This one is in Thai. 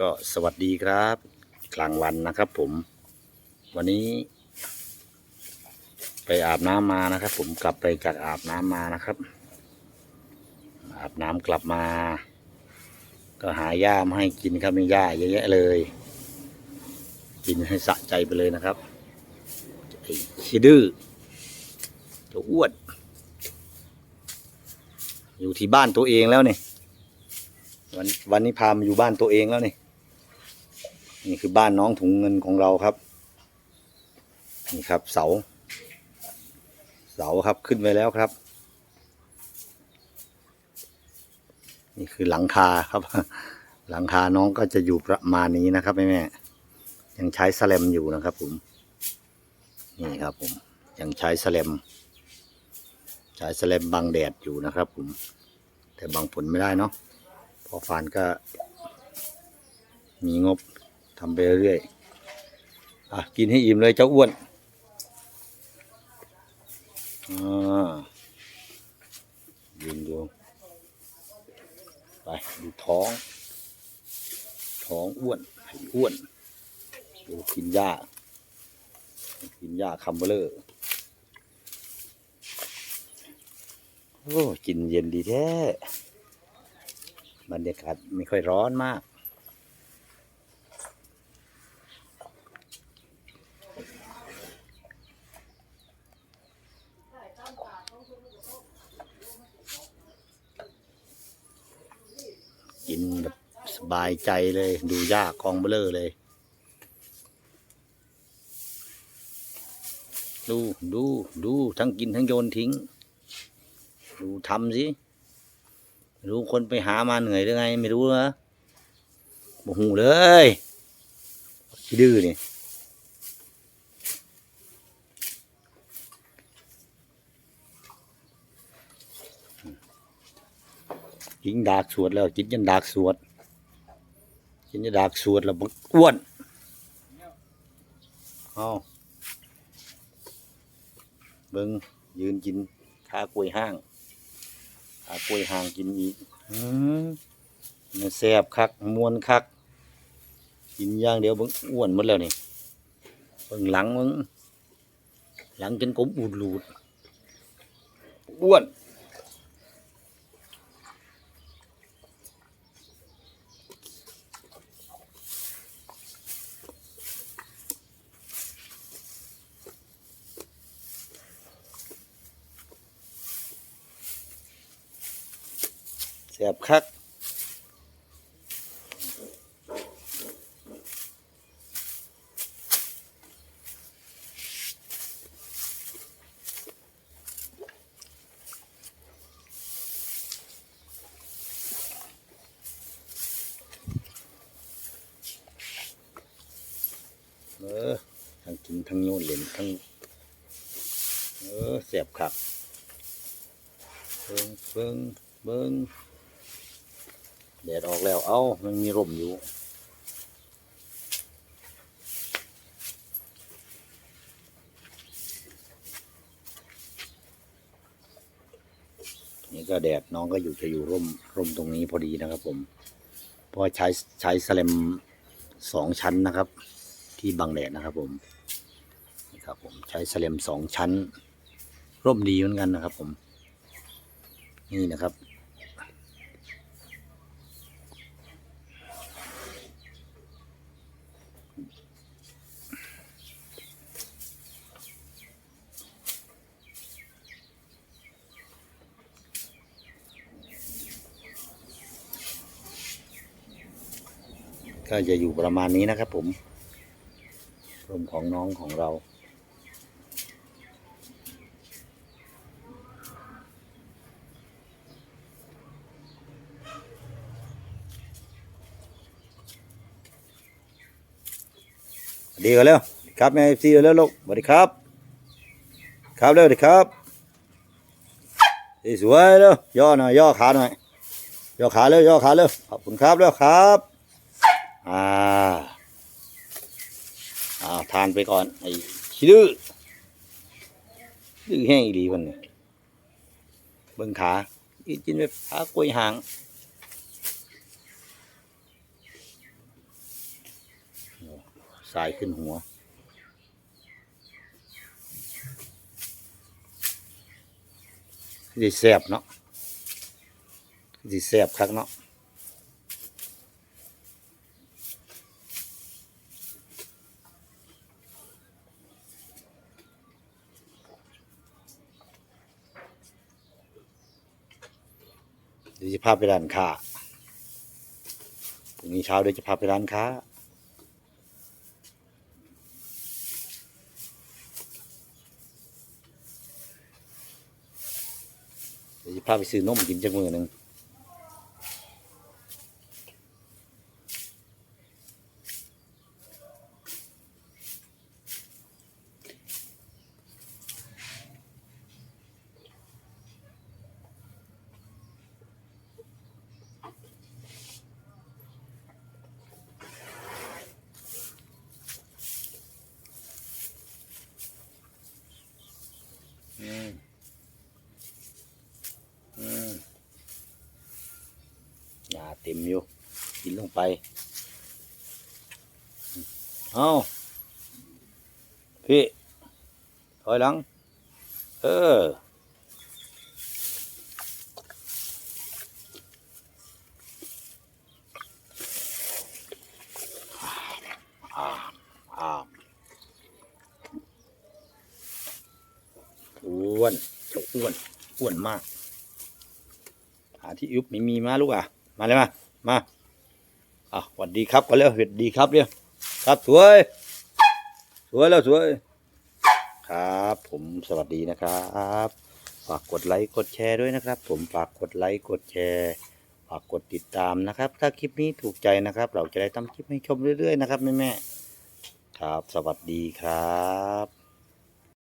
ก็สวัสดีครับ กลางวันนะครับผม วันนี้ ไปอาบน้ำมานะครับ ผมกลับไปจากอาบน้ำมานะครับ อาบน้ำกลับมา ก็หาหญ้ามาให้กินครับมีหญ้าเยอะแยะเลย กินให้สะใจไปเลยนะครับไอ้ขี้ดื้อเจะอ้วนอยู่ที่บ้านตัวเองแล้วเนี่ยวันวันนี้พามาอยู่บ้านตัวเองแล้วเนี่ย นี่คือบ้านน้องถุงเงินของเราครับ นี่ครับเสา เสาครับขึ้นไปแล้วครับ นี่คือหลังคาครับ หลังคาน้องก็จะอยู่ประมาณนี้นะครับแม่แม่ยังใช้สแลมอยู่นะครับผมนี่ครับผมยังใช้สแลมใช้สแลมบังแดดอยู่นะครับผม แต่บังผลไม่ได้เนาะพอฟานก็มีงบ ทำไปเรื่อยๆอะกินให้อิ่มเลยเจ้าอ้วนอ่ายืนดูไปดูท้อง ท้องอ้วนให้อ้วนดูกินหญ้ากินหญ้าคัมเบอร์เลอร์โอ้กินเย็นดีแท้ บรรยากาศไม่ค่อยร้อนมาก กินแบายใจเลย ดูยากกองเบลอเลย ดูดูดูทั้งกินทั้งโยนทิ้ง ดูทำสิรู้คนไปหามาเหนื่อยหรือไง ไม่รู้นะโมหูเลยดื้อนี่กินดากสวดแล้วกินยันดากสวด กินยันดากสวดแล้วบักอ้วนเอาเบิ้งยืนกินขากล้วยห้างขากล้วยห่างกินอีกอืมมันแซ่บคักมวนคัก กินอย่างเดียวเบิ่งอ้วนหมดแล้วนี่เบิ่งหลังมึงหลังจนกลมอูดหลูดอ้วน บคักเออทั้งกินทั้งโยนเล่นทั้ง เออเสียบคักเบิ้งเบิ้งเบิ้ง แดดออกแล้ว เอ้ามันมีร่มอยู่ นี่ก็แดดน้องก็อยู่จะอยู่ร่มร่มตรงนี้พอดีนะครับผม เพราะใช้ใช้สแลมสองชั้นนะครับ ที่บังแดดนะครับผมนี่ครับผมใช้สแลมสองชั้น ร่มดีเหมือนกันนะครับผม นี่นะครับ ก็จะอยู่ประมาณนี้นะครับ ผมร่มของน้องของเรา ดีกันแล้วครับแม่ซีแล้วลูกสวัสดีครับ ครับเร็วดีครับสวยๆแล้วย่อหน่อยย่อขาหน่อยย่อขาเร็วย่อขาเร็วขอบคุณครับแล้วครับ อ่าอ่าทานไปก่อนไอ้ขี้ดื้อดื้อแห้งอีดีคนนี้เบิ่งขาอีกินไปขากล้วยหางสายขึ้นหัวสิแซ่บเนาะสิแซ่บคักเนาะ จะพาไปร้านค้าพรุ่งนี้เช้าเดี๋ยวจะพาไปร้านค้าเดี๋ยวจะพาไปซื้อนมกินจักมือหนึ่ง หยาเต็มอยู่กินลงไปเอาพี่ถอยหลัง เอออ้วนเจ้าอ้วน อ้วนมาก หาที่ยุบไม่มีมาลูกอะ มาเลยมา มาอะสวัสดีครับก็เร็วสวัสดีครับเร็วครับสวย สวยแล้วสวย ครับ ผมสวัสดีนะครับฝากกดไลค์กดแชร์ด้วยนะครับ ผมฝากกดไลค์กดแชร์ฝากกดติดตามนะครับ ถ้าคลิปนี้ถูกใจนะครับ เราจะได้ทำคลิปให้ชมเรื่อยๆนะครับแม่ๆครับ สวัสดีครับ